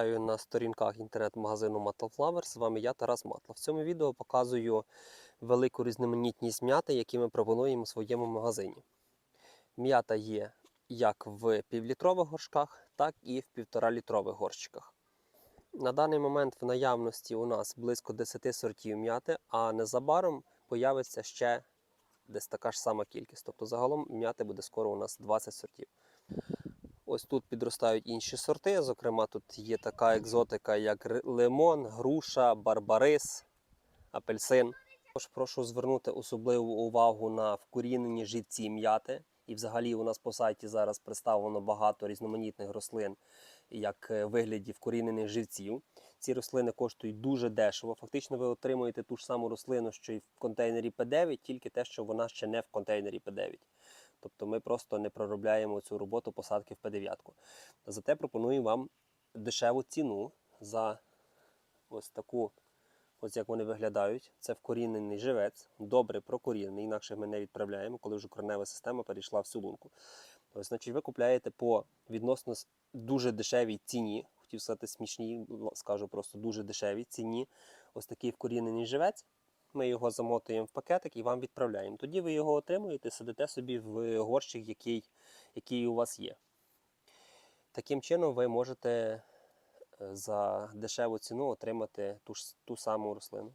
Вітаю на сторінках інтернет-магазину Matla Flower. З вами я, Тарас Матла. В цьому відео показую велику різноманітність м'яти, які ми пропонуємо у своєму магазині. М'ята є як в півлітрових горшках, так і в півторалітрових горщиках. На даний момент в наявності у нас близько 10 сортів м'яти, а незабаром появиться ще десь така ж сама кількість. Тобто загалом м'яти буде скоро у нас 20 сортів. Ось тут підростають інші сорти. Зокрема, тут є така екзотика, як лимон, груша, барбарис, апельсин. Також прошу звернути особливу увагу на вкорінені живці м'яти. І взагалі у нас по сайті зараз представлено багато різноманітних рослин, як е, вигляді вкорінених живців. Ці рослини коштують дуже дешево. Фактично ви отримуєте ту ж саму рослину, що й в контейнері P9, тільки те, що вона ще не в контейнері P9. Тобто ми просто не проробляємо цю роботу посадки в П9. Зате пропоную вам дешеву ціну за ось таку, ось як вони виглядають. Це вкорінений живець, добре прокорінений, інакше ми не відправляємо, коли вже коренева система перейшла всю лунку. Ось, значить, ви купляєте по відносно дуже дешевій ціні, хотів сказати смішній, скажу просто дуже дешевій ціні. Ось такий вкорінений живець. Ми його замотуємо в пакетик і вам відправляємо. Тоді ви його отримуєте, сидите собі в горщик, який, який у вас є. Таким чином, ви можете е, за дешеву ціну отримати ту, ж, ту саму рослину.